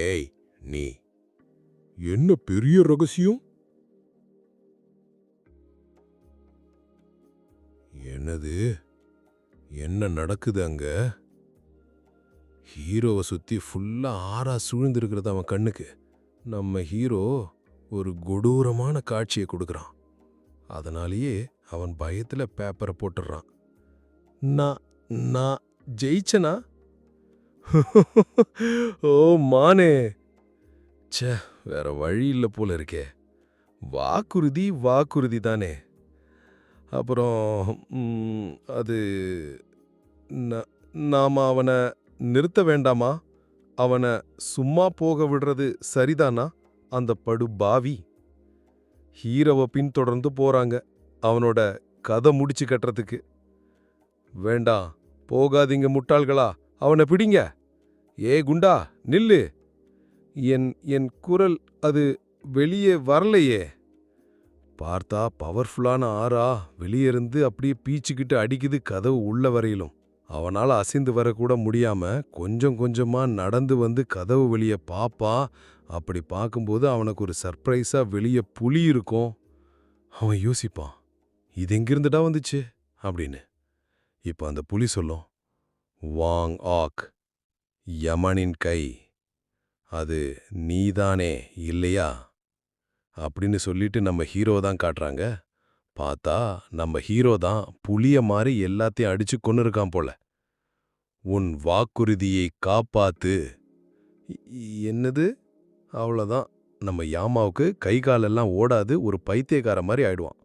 ஏய் நீ. என்ன பெரிய ரகசியம்? என்னது? என்ன நடக்குது அங்க? ஹீரோவை சுத்தி ஃபுல்லா ஆறா சூழ்ந்திருக்கிறது அவன் கண்ணுக்கு. நம்ம ஹீரோ ஒரு கொடூரமான காட்சியை கொடுக்கறான். அதனாலேயே அவன் பயத்துல பேப்பரை போட்டுடுறான். நான் நான் ஜெயிச்சனா? ஓ மானே. ச்சே வேற வழி இல்லை போல இருக்கே. வாக்குறுதி வாக்குறுதி தானே. அப்புறம் அது நாம் நாம அவனை நிறுத்த வேண்டாமா? அவனை சும்மா போக விடுறது சரிதானா? அந்த படு பாவி. ஹீரோவை பின்தொடர்ந்து போறாங்க அவனோட கதை முடிச்சு கட்டுறதுக்கு. வேண்டாம் போகாதீங்க முட்டாள்களா. அவனை பிடிங்க. ஏ குண்டா நில்லு. என் என் குரல் அது வெளியே வரலையே. பார்த்தா பவர்ஃபுல்லான ஆறா வெளியிருந்து அப்படியே பீச்சுக்கிட்டு அடிக்குது கதவு உள்ள வரையிலும். அவனால அசைந்து வரக்கூட முடியாம கொஞ்சம் கொஞ்சமா நடந்து வந்து கதவு வெளியே பார்ப்பான் அப்படி பார்க்கும்போது அவனுக்கு ஒரு சர்ப்ரைஸா வெளியே புலி இருக்கும். அவன் யோசிப்பான் இது எங்கிருந்துடா வந்துச்சு? அப்படின்னு. இப்ப அந்த புலி சொல்லும் வாங் ஆக் யமனின் கை. அது நீதானே இல்லையா? அப்படின்னு சொல்லிட்டு நம்ம ஹீரோ தான் காட்டுறாங்க. பார்த்தா நம்ம ஹீரோ தான் புலிய மாதிரி எல்லாத்தையும் அடிச்சு கொன்னு இருக்கான் போல. உன் வாக்குறுதியை காப்பாத்து. என்னது? அவ்வளோதான் நம்ம யாமாவுக்கு கை காலெல்லாம் ஓடாது ஒரு பைத்தியக்கார மாதிரி ஆயிடுவான்.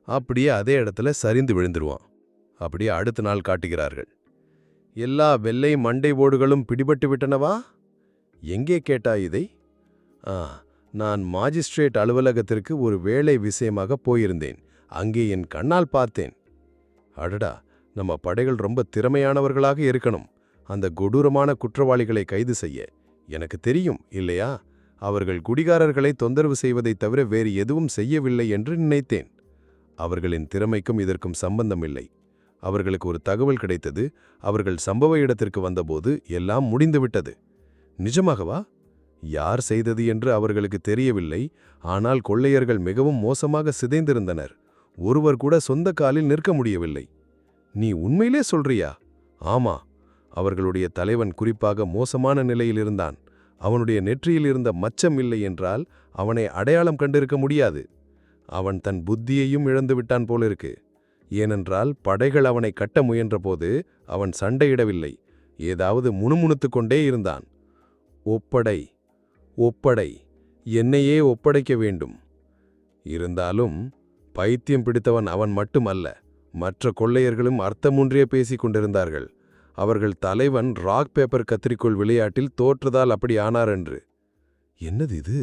அப்படியே அதே இடத்துல சரிந்து விழுந்துருவான். அப்படியே அடுத்த நாள் காட்டுகிறார்கள். எல்லா வெள்ளை மண்டை ஓடுகளும் பிடிபட்டு விட்டனவா? எங்கே கேட்டா இதை? ஆ நான் மாஜிஸ்ட்ரேட் அலுவலகத்திற்கு ஒரு வேலை விஷயமாக போயிருந்தேன். அங்கே என் கண்ணால் பார்த்தேன். அடடா நம்ம படைகள் ரொம்ப திறமையானவர்களாக இருக்கணும். அந்த கொடூரமான குற்றவாளிகளை கைது செய்ய. எனக்கு தெரியும் இல்லையா? அவர்கள் குடிகாரர்களை தொந்தரவு செய்வதைத் தவிர வேறு எதுவும் செய்யவில்லை என்று நினைத்தேன். அவர்களின் திறமைக்கும் இதற்கும் சம்பந்தம் இல்லை. அவர்களுக்கு ஒரு தகவல் கிடைத்தது. அவர்கள் சம்பவ இடத்திற்கு வந்தபோது எல்லாம் முடிந்துவிட்டது. நிஜமாகவா? யார் செய்தது என்று அவர்களுக்கு தெரியவில்லை. ஆனால் கொள்ளையர்கள் மிகவும் மோசமாக சிதைந்திருந்தனர். ஒருவர் கூட சொந்த காலில் நிற்க முடியவில்லை. நீ உண்மையிலே சொல்றியா? ஆமா. அவர்களுடைய தலைவன் குறிப்பாக மோசமான நிலையில் இருந்தான். அவனுடைய நெற்றியில் இருந்த மச்சம் இல்லை என்றால் அவனை அடையாளம் கண்டிருக்க முடியாது. அவன் தன் புத்தியையும் இழந்துவிட்டான் போலிருக்கு. ஏனென்றால் படைகள் அவனை கட்ட முயன்றபோது அவன் சண்டையிடவில்லை. ஏதாவது முணுமுணுத்துக் கொண்டே இருந்தான். ஒப்படை ஒப்படை என்னையே ஒப்படைக்க வேண்டும். இருந்தாலும் பைத்தியம் பிடித்தவன் அவன் மட்டுமல்ல மற்ற கொள்ளையர்களும் அர்த்தமுன்றிய பேசிக் கொண்டிருந்தார்கள். அவர்கள் தலைவன் ராக் பேப்பர் கத்திரிக்கோள் விளையாட்டில் தோற்றதால் அப்படி ஆனார் என்று. என்னது இது?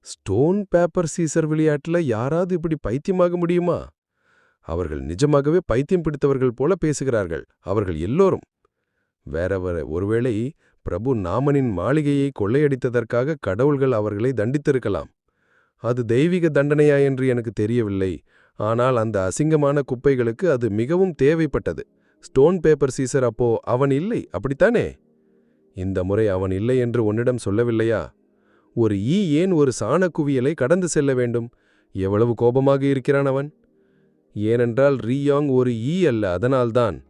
ஸ்டோன் பேப்பர் சீசர் விளையாட்டுல யாராவது இப்படி பைத்தியமாக முடியுமா? அவர்கள் நிஜமாகவே பைத்தியம் பிடித்தவர்கள் போல பேசுகிறார்கள். அவர்கள் எல்லோரும் வேற வேற ஒருவேளை பிரபு நாமனின் மாளிகையை கொள்ளையடித்ததற்காக கடவுள்கள் அவர்களை தண்டித்திருக்கலாம். அது தெய்வீக தண்டனையா என்று எனக்கு தெரியவில்லை. ஆனால் அந்த அசிங்கமான குப்பைகளுக்கு அது மிகவும் தேவைப்பட்டது. ஸ்டோன் பேப்பர் சீசர் அப்போ அவன் இல்லை அப்படித்தானே? இந்த முறை அவன் இல்லை என்று உன்னிடம் சொல்லவில்லையா? ஒரு ஈ ஏன் ஒரு சாணக் குவியலை கடந்து செல்ல வேண்டும்? எவ்வளவு கோபமாக இருக்கிறான் அவன்? ஏனென்றால் ரீயாங் ஒரு ஈ அல்ல அதனால்தான்.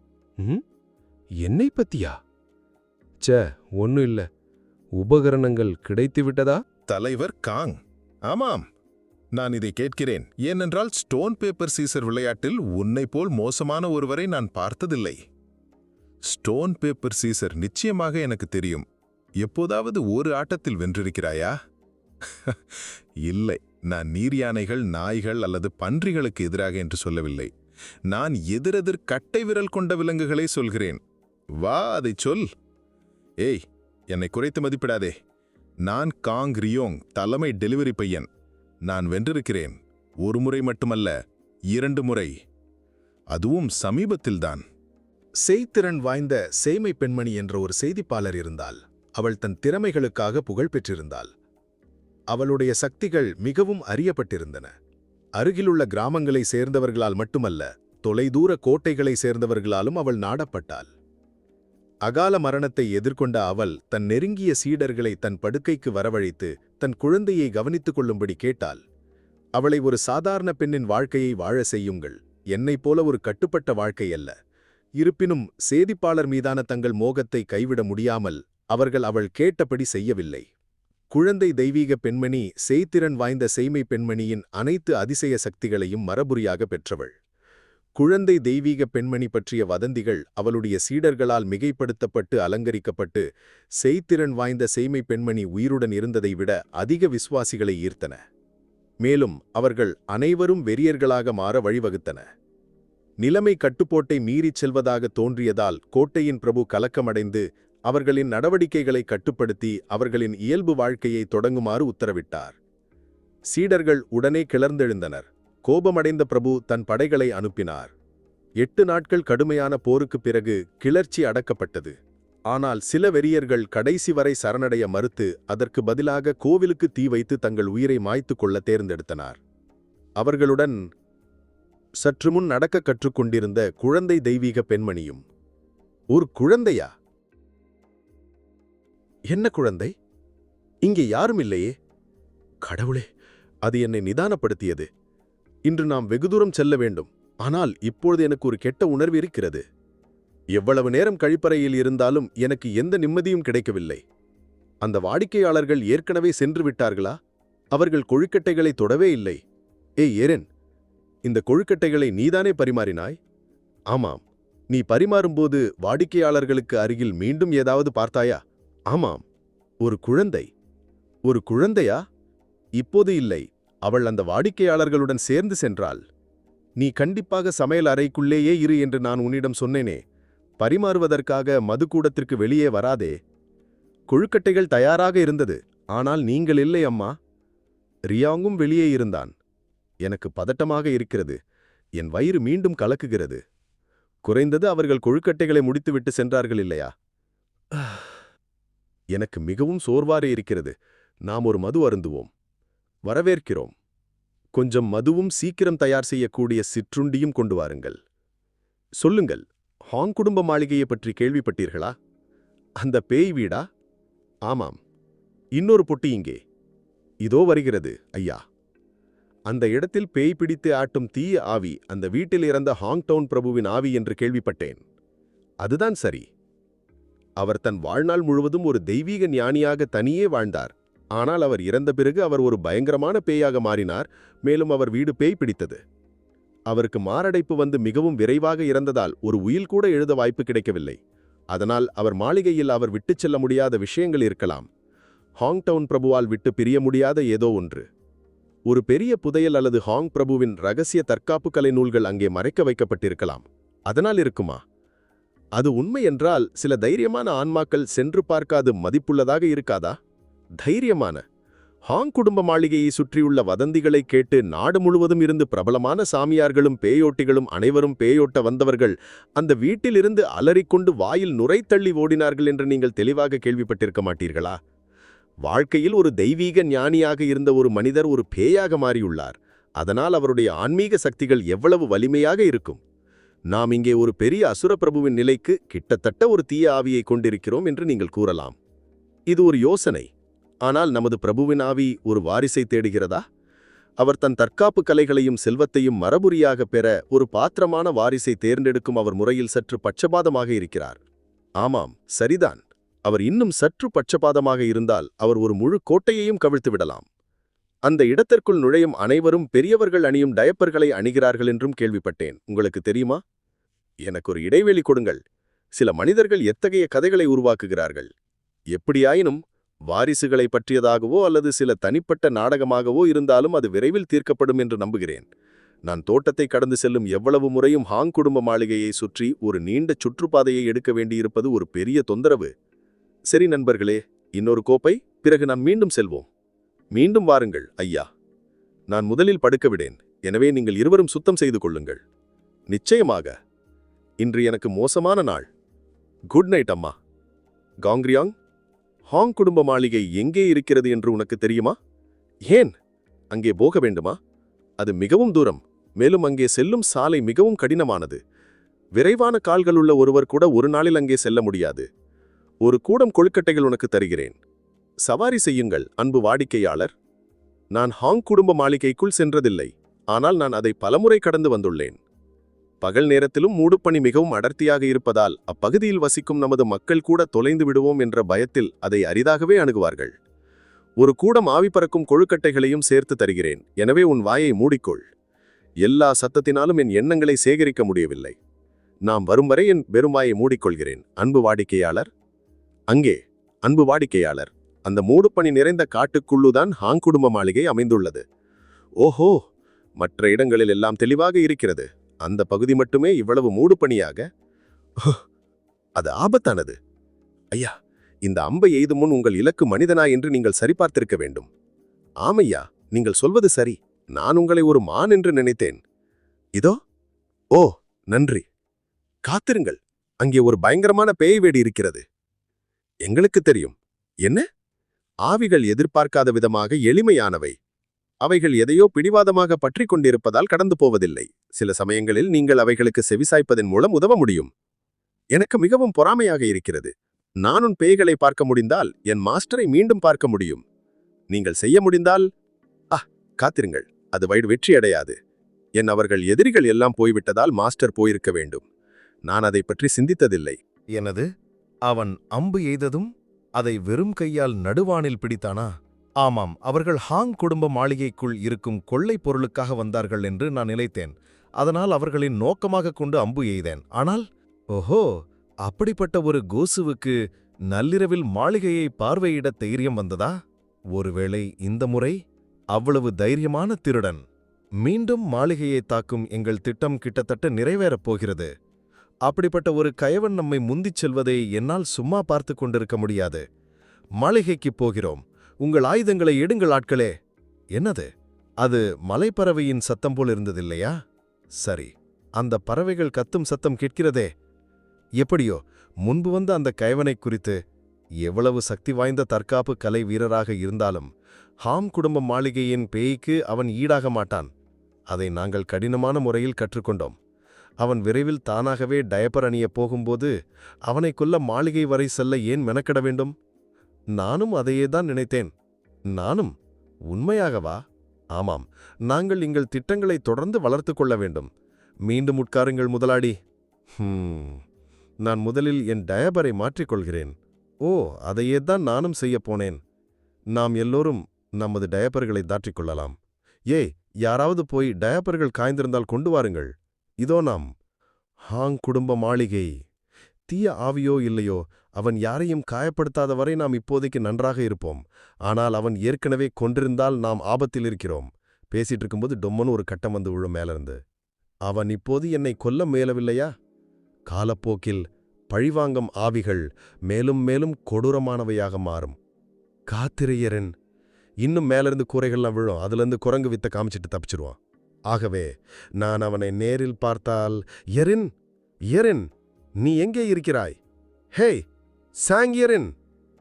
என்னை பத்தியா? ச்சே ஒன்னும் இல்ல. உபகரணங்கள் கிடைத்து விட்டதா? தலைவர் காங். ஆமாம். நான் இதை கேட்கிறேன். ஏனென்றால் ஸ்டோன் பேப்பர் சீசர் விளையாட்டில் உன்னை போல் மோசமான ஒருவரை நான் பார்த்ததில்லை. ஸ்டோன் பேப்பர் சீசர் நிச்சயமாக எனக்கு தெரியும். எப்போதாவது ஒரு ஆட்டத்தில் வென்றிருக்கிறாயா? இல்லை. நான் நீர் யானைகள் நாய்கள் அல்லது பன்றிகளுக்கு எதிராக என்று சொல்லவில்லை. நான் எதிரெதிர் கட்டை விரல் கொண்ட விலங்குகளை சொல்கிறேன். வா அதைச் சொல். ஏய் என்னை குறைத்து மதிப்பிடாதே. நான் காங் ரியோங் தலைமை டெலிவரி பையன். நான் வென்றிருக்கிறேன். ஒரு முறை மட்டுமல்ல இரண்டு முறை. அதுவும் சமீபத்தில்தான். செய்திறன் வாய்ந்த சேமை பெண்மணி என்ற ஒரு செய்திப்பாளர் இருந்தால் அவள் தன் திறமைகளுக்காக புகழ் பெற்றிருந்தாள். அவளுடைய சக்திகள் மிகவும் அறியப்பட்டிருந்தன. அருகிலுள்ள கிராமங்களை சேர்ந்தவர்களால் மட்டுமல்ல தொலைதூர கோட்டைகளை சேர்ந்தவர்களாலும் அவள் நாடப்பட்டாள். அகால மரணத்தை எதிர்கொண்ட அவள் தன் நெருங்கிய சீடர்களை தன் படுக்கைக்கு வரவழைத்து தன் குழந்தையை கவனித்துக் கொள்ளும்படி கேட்டாள். அவளை ஒரு சாதாரண பெண்ணின் வாழ்க்கையை வாழ செய்யுங்கள். என்னைப் போல ஒரு கட்டுப்பட்ட வாழ்க்கை அல்ல. இருப்பினும் சேதிப்பாளர் மீதான தங்கள் மோகத்தை கைவிட முடியாமல் அவர்கள் அவள் கேட்டபடி செய்யவில்லை. குழந்தை தெய்வீக பெண்மணி செய்திறன் வாய்ந்த செய்மை பெண்மணியின் அனைத்து அதிசய சக்திகளையும் மரபுரியாக பெற்றவள். குழந்தை தெய்வீக பெண்மணி பற்றிய வதந்திகள் அவளுடைய சீடர்களால் மிகைப்படுத்தப்பட்டு அலங்கரிக்கப்பட்டு செய்திறன் வாய்ந்த செய்மை பெண்மணி உயிருடன் இருந்ததை விட அதிக விசுவாசிகளை ஈர்த்தன. மேலும் அவர்கள் அனைவரும் வெறியர்களாக மாற வழிவகுத்தன. நிலைமை கட்டுப்போட்டை மீறிச் செல்வதாக தோன்றியதால் கோட்டையின் பிரபு கலக்கமடைந்து அவர்களின் நடவடிக்கைகளை கட்டுப்படுத்தி அவர்களின் இயல்பு வாழ்க்கையை தொடங்குமாறு உத்தரவிட்டார். சீடர்கள் உடனே கிளர்ந்தெழுந்தனர். கோபமடைந்த பிரபு தன் படைகளை அனுப்பினார். எட்டு நாட்கள் கடுமையான போருக்குப் பிறகு கிளர்ச்சி அடக்கப்பட்டது. ஆனால் சில வெறியர்கள் கடைசி வரை சரணடைய மறுத்து அதற்கு பதிலாக கோவிலுக்கு தீ வைத்து தங்கள் உயிரை மாய்த்துக் கொள்ள தேர்ந்தெடுத்தனர். அவர்களுடன் சற்று முன் நடக்க கற்றுக்கொண்டிருந்த குழந்தை தெய்வீக பெண்மணியும் ஒரு குழந்தையா? என்ன குழந்தை? இங்கே யாரும் இல்லையே? கடவுளே அது என்னை நிதானப்படுத்தியது. இன்று நாம் வெகு தூரம் செல்ல வேண்டும். ஆனால் இப்பொழுது எனக்கு ஒரு கெட்ட உணர்வு இருக்கிறது. எவ்வளவு நேரம் கழிப்பறையில் இருந்தாலும் எனக்கு எந்த நிம்மதியும் கிடைக்கவில்லை. அந்த வாடிக்கையாளர்கள் ஏற்கனவே சென்று விட்டார்களா? அவர்கள் கொழுக்கட்டைகளை தொடவே இல்லை. ஏய் ஏரன் இந்த கொழுக்கட்டைகளை நீதானே பரிமாறினாய்? ஆமாம் நீ பரிமாறும்போது வாடிக்கையாளர்களுக்கு அருகில் மீண்டும் ஏதாவது பார்த்தாயா? ஆமாம் ஒரு குழந்தை. ஒரு குழந்தையா? இப்போது இல்லை. அவள் அந்த வாடிக்கையாளர்களுடன் சேர்ந்து சென்றாள். நீ கண்டிப்பாக சமையல் அறைக்குள்ளேயே இரு என்று நான் உன்னிடம் சொன்னேனே. பரிமாறுவதற்காக மதுக்கூடத்திற்கு வெளியே வராதே. கொழுக்கட்டைகள் தயாராக இருந்தது. ஆனால் நீங்கள் இல்லை அம்மா. ரியாங்கும் வெளியே இருந்தான். எனக்கு பதட்டமாக இருக்கிறது. என் வயிறு மீண்டும் கலக்குகிறது. குறைந்தது அவர்கள் கொழுக்கட்டைகளை முடித்துவிட்டு சென்றார்கள் இல்லையா? எனக்கு மிகவும் சோர்வாறு இருக்கிறது. நாம் ஒரு மது அருந்துவோம். வரவேற்கிறோம். கொஞ்சம் மதுவும் சீக்கிரம் தயார் செய்யக்கூடிய சிற்றுண்டியும் கொண்டு வாருங்கள். சொல்லுங்கள் ஹாங் குடும்ப மாளிகையை பற்றி கேள்விப்பட்டீர்களா? அந்த பேய் வீடா? ஆமாம். இன்னொரு பொட்டி இங்கே. இதோ வருகிறது ஐயா. அந்த இடத்தில் பேய் பிடித்து ஆட்டும் தீய ஆவி அந்த வீட்டில் இறந்த ஹாங்டவுன் பிரபுவின் ஆவி என்று கேள்விப்பட்டேன். அதுதான் சரி. அவர் தன் வாழ்நாள் முழுவதும் ஒரு தெய்வீக ஞானியாக தனியே வாழ்ந்தார். ஆனால் அவர் இறந்த பிறகு அவர் ஒரு பயங்கரமான பேயாக மாறினார் மேலும் அவர் வீடு பேய் பிடித்தது. அவருக்கு மாரடைப்பு வந்து மிகவும் விரைவாக இறந்ததால் ஒரு உயில் கூட எழுத வாய்ப்பு கிடைக்கவில்லை. அதனால் அவர் மாளிகையில் அவர் விட்டுச் செல்ல முடியாத விஷயங்கள் இருக்கலாம். ஹாங்டவுன் பிரபுவால் விட்டு பிரிய முடியாத ஏதோ ஒன்று. ஒரு பெரிய புதையல் அல்லது ஹாங் பிரபுவின் ரகசிய தற்காப்பு கலை நூல்கள் அங்கே மறைக்க வைக்கப்பட்டிருக்கலாம். அதனால் இருக்குமா? அது உண்மை என்றால் சில தைரியமான ஆன்மாக்கள் சென்று பார்க்காது மதிப்புள்ளதாக இருக்காதா? தைரியமான. ஹாங் குடும்ப மாளிகையை சுற்றியுள்ள வதந்திகளை கேட்டு நாடு முழுவதும் இருந்து பிரபலமான சாமியார்களும் பேயோட்டிகளும் அனைவரும் பேயோட்ட வந்தவர்கள் அந்த வீட்டிலிருந்து அலறிக்கொண்டு வாயில் நுரைத்தள்ளி ஓடினார்கள் என்று நீங்கள் தெளிவாக கேள்விப்பட்டிருக்க மாட்டீர்களா? வாழ்க்கையில் ஒரு தெய்வீக ஞானியாக இருந்த ஒரு மனிதர் ஒரு பேயாக மாறியுள்ளார். அதனால் அவருடைய ஆன்மீக சக்திகள் எவ்வளவு வலிமையாக இருக்கும்? நாம் இங்கே ஒரு பெரிய அசுரப்பிரபுவின் நிலைக்கு கிட்டத்தட்ட ஒரு தீய ஆவியை கொண்டிருக்கிறோம் என்று நீங்கள் கூறலாம். இது ஒரு யோசனை. ஆனால் நமது பிரபுவின் ஆவி ஒரு வாரிசை தேடுகிறதா? அவர் தன் தற்காப்பு கலைகளையும் செல்வத்தையும் மரபுரியாக பெற ஒரு பாத்திரமான வாரிசை தேர்ந்தெடுக்கும் அவர் முறையில் சற்று பட்சபாதமாக இருக்கிறார். ஆமாம் சரிதான். அவர் இன்னும் சற்று பட்சபாதமாக இருந்தால் அவர் ஒரு முழு கோட்டையையும் கவிழ்த்து விடலாம். அந்த இடத்திற்குள் நுழையும் அனைவரும் பெரியவர்கள் அணியும் டயப்பர்களை அணிகிறார்கள் என்றும் கேள்விப்பட்டேன். உங்களுக்கு தெரியுமா? எனக்கு ஒரு இடைவெளி கொடுங்கள். சில மனிதர்கள் எத்தகைய கதைகளை உருவாக்குகிறார்கள்? எப்படியாயினும் வாரிசுகளை பற்றியதாகவோ அல்லது சில தனிப்பட்ட நாடகமாகவோ இருந்தாலும் அது விரைவில் தீர்க்கப்படும் என்று நம்புகிறேன். நான் தோட்டத்தை கடந்து செல்லும் எவ்வளவு முறையும் ஹாங் குடும்ப மாளிகையை சுற்றி ஒரு நீண்ட சுற்றுப்பாதையை எடுக்க வேண்டியிருப்பது ஒரு பெரிய தொந்தரவு. சரி நண்பர்களே இன்னொரு கோப்பை பிறகு நாம் மீண்டும் செல்வோம். மீண்டும் வாருங்கள் ஐயா. நான் முதலில் படுக்க விடேன். எனவே நீங்கள் இருவரும் சுத்தம் செய்து கொள்ளுங்கள். நிச்சயமாக. இன்று எனக்கு மோசமான நாள். குட் நைட் அம்மா. காங்க்ரியாங் ஹாங் குடும்ப மாளிகை எங்கே இருக்கிறது என்று உனக்கு தெரியுமா? ஏன்? அங்கே போக வேண்டுமா? அது மிகவும் தூரம். மேலும் அங்கே செல்லும் சாலை மிகவும் கடினமானது. விரைவான கால்களுள்ள ஒருவர் கூட ஒரு நாளில் அங்கே செல்ல முடியாது. ஒரு கூடம் கொழுக்கட்டைகள் உனக்கு தருகிறேன். சவாரி செய்யுங்கள் அன்பு வாடிக்கையாளர். நான் ஹாங் குடும்ப மாளிகைக்குள் சென்றதில்லை. ஆனால் நான் அதை பலமுறை கடந்து வந்துள்ளேன். பகல் நேரத்திலும் மூடுப்பனி மிகவும் அடர்த்தியாக இருப்பதால் அப்பகுதியில் வசிக்கும் நமது மக்கள் கூட தொலைந்து விடுவோம் என்ற பயத்தில் அதை அரிதாகவே அணுகுவார்கள். ஒரு கூடம் ஆவி பறக்கும் கொழுக்கட்டைகளையும் சேர்த்து தருகிறேன். எனவே உன் வாயை மூடிக்கொள். எல்லா சத்தத்தினாலும் என் எண்ணங்களை சேகரிக்க முடியவில்லை. நாம் வரும் வரை என் வெறும் வாயை மூடிக்கொள்கிறேன். அன்பு வாடிக்கையாளர். அங்கே அன்பு வாடிக்கையாளர். அந்த மூடுப்பனி நிறைந்த காட்டுக்குள்ளுதான் ஹாங் குடும்ப மாளிகை அமைந்துள்ளது. ஓஹோ! மற்ற இடங்களில் எல்லாம் தெளிவாக இருக்கிறது. அந்த பகுதி மட்டுமே இவ்வளவு மூடுபனியாக? அது ஆபத்தானது. ஐயா இந்த அம்பை எய்து முன் உங்கள் இலக்கு மனிதனா என்று நீங்கள் சரிபார்த்திருக்க வேண்டும். ஆமையா நீங்கள் சொல்வது சரி. நான் உங்களை ஒரு மான் என்று நினைத்தேன். இதோ ஓ நன்றி. காத்திருங்கள். அங்கே ஒரு பயங்கரமான பேய் வேடி இருக்கிறது. எங்களுக்கு தெரியும். என்ன? ஆவிகள் எதிர்பார்க்காத விதமாக எளிமையானவை. அவைகள் எதையோ பிடிவாதமாக பற்றிக் கொண்டிருப்பதால் கடந்து போவதில்லை. சில சமயங்களில் நீங்கள் அவைகளுக்கு செவிசாய்ப்பதன் மூலம் உதவ முடியும். எனக்கு மிகவும் பொறாமையாக இருக்கிறது. நானும் பேய்களை பார்க்க முடிந்தால் என் மாஸ்டரை மீண்டும் பார்க்க முடியும். நீங்கள் செய்ய முடிந்தால் ஆ காத்திருங்கள். அது வயிறு வெற்றி அடையாது. என் அவர்கள் எதிரிகள் எல்லாம் போய்விட்டதால் மாஸ்டர் போயிருக்க வேண்டும். நான் அதை பற்றி சிந்தித்ததில்லை. எனது அவன் அம்பு எய்ததும் அதை வெறும் கையால் நடுவானில் பிடித்தானா? ஆமாம் அவர்கள் ஹாங் குடும்ப மாளிகைக்குள் இருக்கும் கொள்ளைப் பொருளுக்காக வந்தார்கள் என்று நான் நினைத்தேன். அதனால் அவர்களின் நோக்கமாக கொண்டு அம்பு எய்தேன். ஆனால் ஓஹோ அப்படிப்பட்ட ஒரு கோசுவுக்கு நள்ளிரவில் மாளிகையை பார்வையிட தைரியம் வந்ததா? ஒருவேளை இந்த முறை அவ்வளவு தைரியமான திருடன் மீண்டும் மாளிகையை தாக்கும் எங்கள் திட்டம் கிட்டத்தட்ட நிறைவேறப் போகிறது. அப்படிப்பட்ட ஒரு கயவன் நம்மை முந்திச் செல்வதை என்னால் சும்மா பார்த்துக் கொண்டிருக்க முடியாது. மாளிகைக்குப் போகிறோம். உங்கள் ஆயுதங்களை எடுங்கள் ஆட்களே. என்னது? அது மலைப்பறவையின் சத்தம் போல் இருந்ததில்லையா? சரி அந்த பறவைகள் கத்தும் சத்தம் கேட்கிறதே. எப்படியோ முன்பு வந்த அந்த கைவனை குறித்து எவ்வளவு சக்தி வாய்ந்த தற்காப்பு கலை வீரராக இருந்தாலும் ஹாம் குடும்ப மாளிகையின் பேய்க்கு அவன் ஈடாக மாட்டான். அதை நாங்கள் கடினமான முறையில் கற்றுக்கொண்டோம். அவன் விரைவில் தானாகவே டயப்பர் அணியப் போகும்போது அவனைக் கொல்ல மாளிகை வரை செல்ல ஏன் மெனக்கிட வேண்டும்? நானும் அதையே தான் நினைத்தேன். நானும் உண்மையாகவா? ஆமாம் நாங்கள் எங்கள் திட்டங்களை தொடர்ந்து வளர்த்துக் கொள்ள வேண்டும். மீண்டும் உட்காருங்கள் முதலாளி. ஹூம் நான் முதலில் என் டயபரை மாற்றிக்கொள்கிறேன். ஓ அதையே தான் நானும் செய்யப் போனேன். நாம் எல்லோரும் நமது டயப்பர்களை தாற்றிக்கொள்ளலாம் ஏய் யாராவது போய் டயப்பர்கள் காய்ந்திருந்தால் கொண்டு வாருங்கள். இதோ நாம். ஹாங் குடும்ப மாளிகை. தீய ஆவியோ இல்லையோ அவன் யாரையும் காயப்படுத்தாத வரை நாம் இப்போதைக்கு நன்றாக இருப்போம். ஆனால் அவன் ஏற்கனவே கொன்றிருந்தால் நாம் ஆபத்தில் இருக்கிறோம். பேசிட்டு இருக்கும்போது டொம்மனு ஒரு கட்டம் வந்து விழும் மேலிருந்து. அவன் இப்போது என்னை கொல்ல முயலவில்லையா? காலப்போக்கில் பழிவாங்கும் ஆவிகள் மேலும் மேலும் கொடூரமானவையாக மாறும். காத்திரையரன் இன்னும் மேலிருந்து கூரைகள்லாம் விழும். அதுலேருந்து குரங்கு வித்த காமிச்சிட்டு தப்பிச்சிருவான். ஆகவே நான் அவனை நேரில் பார்த்தால் எரின் எரின் நீ எங்கே இருக்கிறாய்? ஹேய் சாங்கியரின்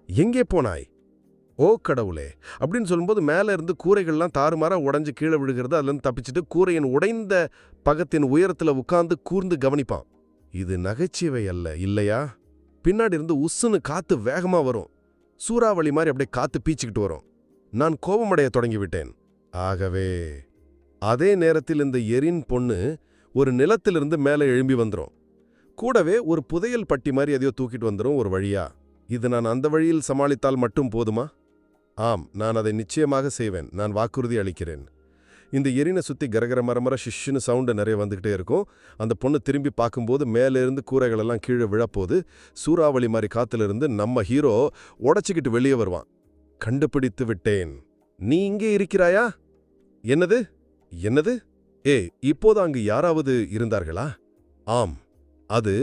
எங்கே போனாய்? ஓ கடவுளே அப்படின்னு சொல்லும்போது மேலே இருந்து கூரைகள்லாம் தாறுமாறா உடைஞ்சு கீழே விழுகிறது அதுலேருந்து தப்பிச்சுட்டு கூரையின் உடைந்த பகத்தின் உயரத்தில் உட்கார்ந்து கூர்ந்து கவனிப்பான். இது நகைச்சுவை அல்ல இல்லையா? பின்னாடி இருந்து உஸ்ஸுன்னு காத்து வேகமா வரும். சூறாவளி மாதிரி அப்படியே காத்து பீச்சிக்கிட்டு வரும். நான் கோபமடைய தொடங்கிவிட்டேன். ஆகவே அதே நேரத்தில் இந்த எரின் பொண்ணு ஒரு நிலத்திலிருந்து மேலே எழும்பி வந்துரும். கூடவே ஒரு புதையல் பட்டி மாதிரி எதையோ தூக்கிட்டு வந்துரும் ஒரு வழியா. இது நான் அந்த வழியில் சமாளித்தால் மட்டும் போதுமா? ஆம் நான் அதை நிச்சயமாக செய்வேன். நான் வாக்குறுதி அளிக்கிறேன். இந்த எரினை சுத்தி கரகர மரமர ஷிஷ்ஷுன்னு சவுண்டு நிறைய வந்துக்கிட்டே இருக்கும். அந்த பொண்ணு திரும்பி பார்க்கும்போது மேலேருந்து கூரைகளெல்லாம் கீழே விழப்போது சூறாவளி மாதிரி காத்திலிருந்து நம்ம ஹீரோ உடச்சிக்கிட்டு வெளியே வருவான். கண்டுபிடித்து விட்டேன். நீ இங்கே இருக்கிறாயா? என்னது? என்னது? ஏ இப்போது அங்கு யாராவது இருந்தார்களா? ஆம் அது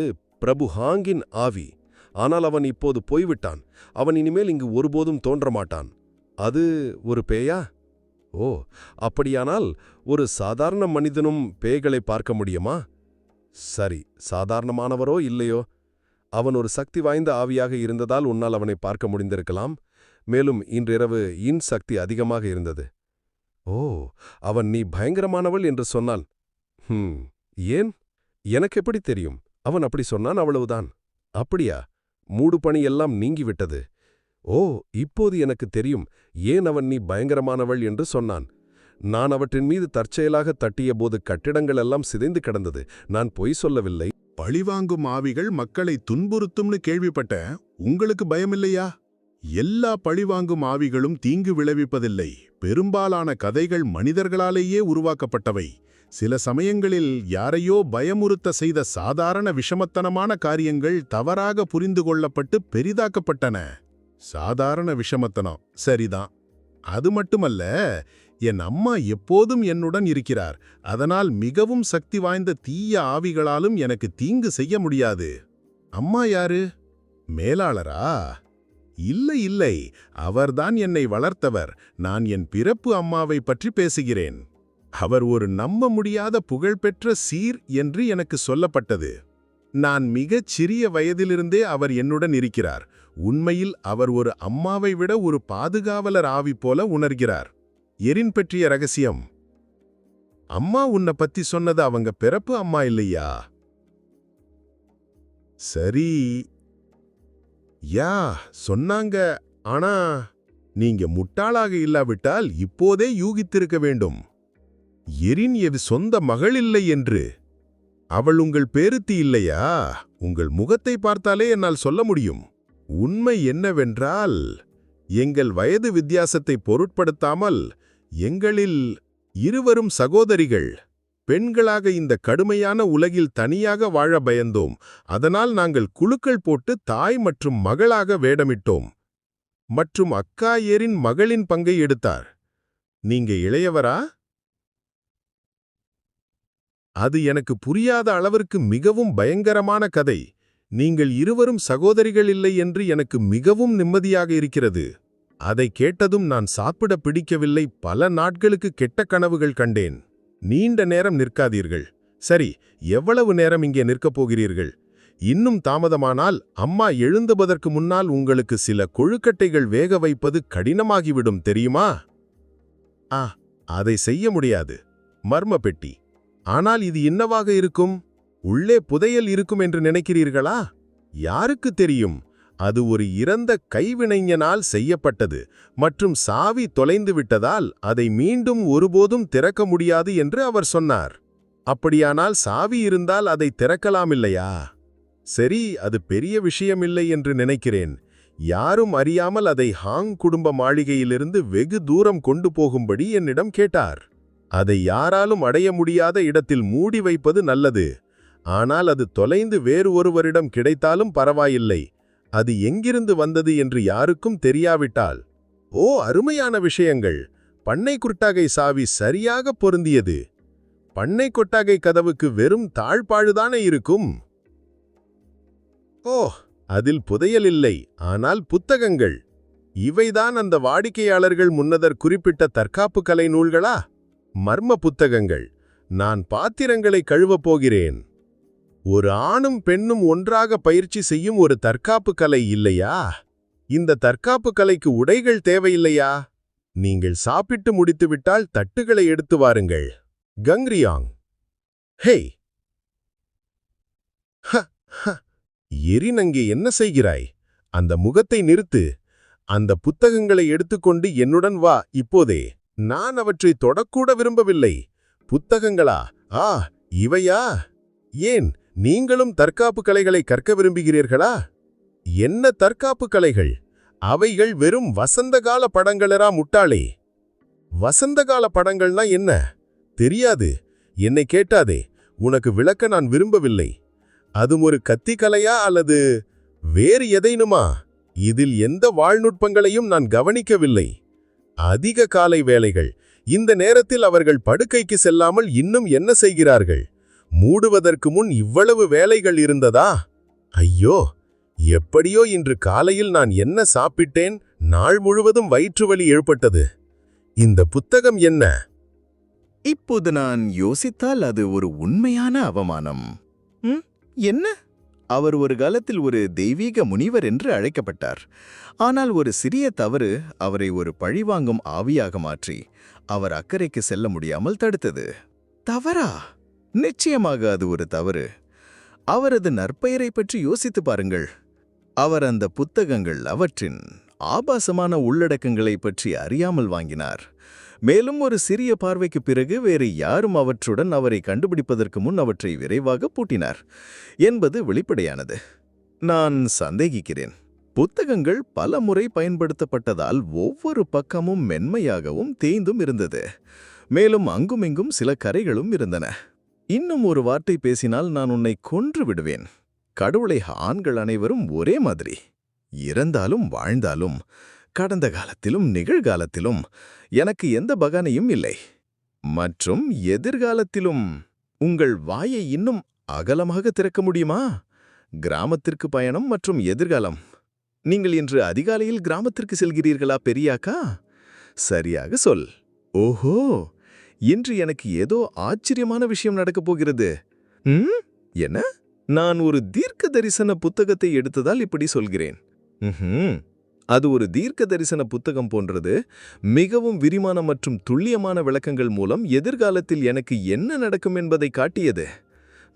பிரபு ஹாங்கின் ஆவி. ஆனால் அவன் இப்போது போய்விட்டான். அவன் இனிமேல் இங்கு ஒருபோதும் தோன்ற மாட்டான் அது ஒரு பேயா? ஓ அப்படியானால் ஒரு சாதாரண மனிதனும் பேய்களை பார்க்க முடியுமா? சரி சாதாரணமானவரோ இல்லையோ? அவன் ஒரு சக்தி வாய்ந்த ஆவியாக இருந்ததால் உன்னால் அவனை பார்க்க முடிந்திருக்கலாம். மேலும் இன்றிரவு இன் சக்தி அதிகமாக இருந்தது. ஓ அவன் நீ பயங்கரமானவள் என்று சொன்னான் ஹம் ஏன்? எனக்கு எப்படி தெரியும்? அவன் அப்படி சொன்னான் அவ்வளவுதான். அப்படியா? மூடுபனி எல்லாம் நீங்கிவிட்டது ஓ இப்போது எனக்கு தெரியும் ஏன் அவன் நீ பயங்கரமானவள் என்று சொன்னான். நான் அவற்றின் மீது தற்செயலாக தட்டியபோது கட்டிடங்கள் எல்லாம் சிதைந்து கிடந்தது. நான் பொய் சொல்லவில்லை. பழிவாங்கும் ஆவிகள் மக்களை துன்புறுத்தும்னு கேள்விப்பட்ட உங்களுக்கு பயமில்லையா? எல்லா பழிவாங்கும் ஆவிகளும் தீங்கு விளைவிப்பதில்லை. பெரும்பாலான கதைகள் மனிதர்களாலேயே உருவாக்கப்பட்டவை. சில சமயங்களில் யாரையோ பயமுறுத்த செய்த சாதாரண விஷமத்தனமான காரியங்கள் தவறாக புரிந்து கொள்ளப்பட்டு பெரிதாக்கப்பட்டன. சாதாரண விஷமத்தனம். சரிதான். அது மட்டுமல்ல என் அம்மா எப்போதும் என்னுடன் இருக்கிறார். அதனால் மிகவும் சக்தி வாய்ந்த தீய ஆவிகளாலும் எனக்கு தீங்கு செய்ய முடியாது. அம்மா யாரு? மேலாளரா? இல்லை இல்லை. அவர்தான் என்னை வளர்த்தவர். நான் என் பிறப்பு அம்மாவை பற்றி பேசுகிறேன். அவர் ஒரு நம்ப முடியாத புகழ்பெற்ற சீர் என்று எனக்கு சொல்லப்பட்டது. நான் மிகச் சிறிய வயதிலிருந்தே அவர் என்னுடன் இருக்கிறார். உண்மையில் அவர் ஒரு அம்மாவை விட ஒரு பாதுகாவலர் ஆவி போல உணர்கிறார். எரின் பற்றிய ரகசியம். அம்மா உன்னை பத்தி சொன்னது அவங்க பிறப்பு அம்மா இல்லையா? சரி. யா சொன்னாங்க. ஆனா நீங்க முட்டாளாக இல்லாவிட்டால் இப்போதே யூகித்திருக்க வேண்டும். எரின் எது சொந்த மகள் இல்லை என்று. அவள் உங்கள் பேருத்தி இல்லையா? உங்கள் முகத்தை பார்த்தாலே என்னால் சொல்ல முடியும். உண்மை என்னவென்றால் எங்கள் வயது வித்தியாசத்தை பொருட்படுத்தாமல் எங்களில் இருவரும் சகோதரிகள். பெண்களாக இந்த கடுமையான உலகில் தனியாக வாழ பயந்தோம். அதனால் நாங்கள் குழுக்கள் போட்டு தாய் மற்றும் மகளாக வேடமிட்டோம். மற்றும் அக்கா ஏரின் மகளின் பங்கை எடுத்தார். நீங்க இளையவரா? அது எனக்கு புரியாத அளவிற்கு மிகவும் பயங்கரமான கதை. நீங்கள் இருவரும் சகோதரிகள் இல்லை என்று எனக்கு மிகவும் நிம்மதியாக இருக்கிறது. அதை கேட்டதும் நான் சாப்பிட பிடிக்கவில்லை. பல நாட்களுக்கு கெட்ட கனவுகள் கண்டேன். நீண்ட நேரம் நிற்காதீர்கள். சரி எவ்வளவு நேரம் இங்கே நிற்கப் போகிறீர்கள்? இன்னும் தாமதமானால் அம்மா எழுந்துவதற்கு முன்னால் உங்களுக்கு சில கொழுக்கட்டைகள் வேக வைப்பது கடினமாகிவிடும் தெரியுமா? ஆ அதை செய்ய முடியாது. மர்ம பெட்டி ஆனால் இது என்னவாக இருக்கும்? உள்ளே புதையல் இருக்கும் என்று நினைக்கிறீர்களா? யாருக்கு தெரியும்? அது ஒரு இறந்த கைவினைஞனால் செய்யப்பட்டது மற்றும் சாவி தொலைந்து விட்டதால் அதை மீண்டும் ஒருபோதும் திறக்க முடியாது என்று அவர் சொன்னார். அப்படியானால் சாவி இருந்தால் அதை திறக்கலாமில்லையா சரி அது பெரிய விஷயமில்லை என்று நினைக்கிறேன். யாரும் அறியாமல் அதை ஹாங் குடும்ப மாளிகையிலிருந்து வெகு தூரம் கொண்டு போகும்படி என்னிடம் கேட்டார். அதை யாராலும் அடைய முடியாத இடத்தில் மூடி வைப்பது நல்லது. ஆனால் அது தொலைந்து வேறு ஒருவரிடம் கிடைத்தாலும் பரவாயில்லை. அது எங்கிருந்து வந்தது என்று யாருக்கும் தெரியாவிட்டால். ஓ அருமையான விஷயங்கள். பண்ணை குருட்டாகை சாவி சரியாக பொருந்தியது. பண்ணை கொட்டாகை கதவுக்கு வெறும் தாழ்பாழுதானே இருக்கும்? ஓ அதில் புதையல் இல்லை. ஆனால் புத்தகங்கள். இவைதான் அந்த வாடிக்கையாளர்கள் முன்னதர் குறிப்பிட்ட தற்காப்பு கலை நூல்களா? மர்ம புத்தகங்கள். நான் பாத்திரங்களை கழுவப் போகிறேன். ஒரு ஆணும் பெண்ணும் ஒன்றாக பயிற்சி செய்யும் ஒரு தற்காப்பு கலை இல்லையா? இந்த தற்காப்பு கலைக்கு உடைகள் தேவையில்லையா? நீங்கள் சாப்பிட்டு முடித்துவிட்டால் தட்டுகளை எடுத்து வாருங்கள். கங்ரியாங் ஹேய்! ஹ ஹ. எரின் அங்கே என்ன செய்கிறாய்? அந்த முகத்தை நிறுத்து. அந்த புத்தகங்களை எடுத்துக்கொண்டு என்னுடன் வா இப்போதே. நான் அவற்றை தொடக்கூட விரும்பவில்லை. புத்தகங்களா? ஆ இவையா? ஏன் நீங்களும் தற்காப்பு கலைகளை கற்க விரும்புகிறீர்களா? என்ன தற்காப்பு கலைகள்? அவைகள் வெறும் வசந்தகால படங்களரா முட்டாளே. வசந்தகால படங்கள்னா என்ன? தெரியாது. என்னை கேட்டாதே உனக்கு விளக்க நான் விரும்பவில்லை. அதும் ஒரு கத்தி கலையா அல்லது வேறு எதைனுமா? இதில் எந்த வாழ்நுட்பங்களையும் நான் கவனிக்கவில்லை. அதிக காலை வேலைகள் இந்த நேரத்தில் அவர்கள் படுக்கைக்கு செல்லாமல் இன்னும் என்ன செய்கிறார்கள்? மூடுவதற்கு முன் இவ்வளவு வேலைகள் இருந்ததா? ஐயோ எப்படியோ இன்று காலையில் நான் என்ன சாப்பிட்டேன்? நாள் முழுவதும் வயிற்று வலி ஏற்பட்டது. இந்த புத்தகம் என்ன? இப்போது நான் யோசித்தால் அது ஒரு உண்மையான அவமானம். என்ன? அவர் ஒரு காலத்தில் ஒரு தெய்வீக முனிவர் என்று அழைக்கப்பட்டார். ஆனால் ஒரு சிறிய தவறு அவரை ஒரு பழிவாங்கும் ஆவியாக மாற்றி அவர் அக்கறைக்கு செல்ல முடியாமல் தடுத்தது. தவறா? நிச்சயமாக அது ஒரு தவறு. அவரது நற்பெயரை பற்றி யோசித்து பாருங்கள். அவர் அந்த புத்தகங்கள் அவற்றின் ஆபாசமான உள்ளடக்கங்களை பற்றி அறியாமல் வாங்கினார். மேலும் ஒரு சிறிய பார்வைக்கு பிறகு வேறு யாரும் அவற்றுடன் அவரை கண்டுபிடிப்பதற்கு முன் அவற்றை விரைவாக பூட்டினார் என்பது வெளிப்படையானது. நான் சந்தேகிக்கிறேன். புத்தகங்கள் பல முறை பயன்படுத்தப்பட்டதால் ஒவ்வொரு பக்கமும் மென்மையாகவும் தேய்ந்தும் இருந்தது. மேலும் அங்குமிங்கும் சில கரைகளும் இருந்தன. இன்னும் ஒரு வார்த்தை பேசினால் நான் உன்னை கொன்று விடுவேன். கடவுளை ஆண்கள் அனைவரும் ஒரே மாதிரி. இறந்தாலும் வாழ்ந்தாலும் கடந்த காலத்திலும் நிகழ்காலத்திலும் எனக்கு எந்த பகானையும் இல்லை. மற்றும் எதிர்காலத்திலும் உங்கள் வாயை இன்னும் அகலமாக திறக்க முடியுமா? கிராமத்திற்கு பயணம் மற்றும் எதிர்காலம். நீங்கள் இன்று அதிகாலையில் கிராமத்திற்கு செல்கிறீர்களா பெரியாக்கா? சரியாக சொல். ஓஹோ! இன்று எனக்கு ஏதோ ஆச்சரியமான விஷயம் நடக்கப் போகிறது. ம்? என்ன? நான் ஒரு தீர்க்க தரிசன புத்தகத்தை எடுத்ததால் இப்படி சொல்கிறேன். ம்ஹும். அது ஒரு தீர்க்க தரிசன புத்தகம் போன்றது. மிகவும் விரிமான மற்றும் துல்லியமான விளக்கங்கள் மூலம் எதிர்காலத்தில் எனக்கு என்ன நடக்கும் என்பதை காட்டியது.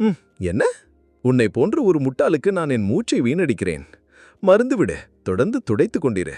ம் என்ன? உன்னை போன்ற ஒரு முட்டாளுக்கு நான் என் மூச்சை வீணடிக்கிறேன். மறந்துவிடு தொடர்ந்து துடைத்துக் கொண்டிரு.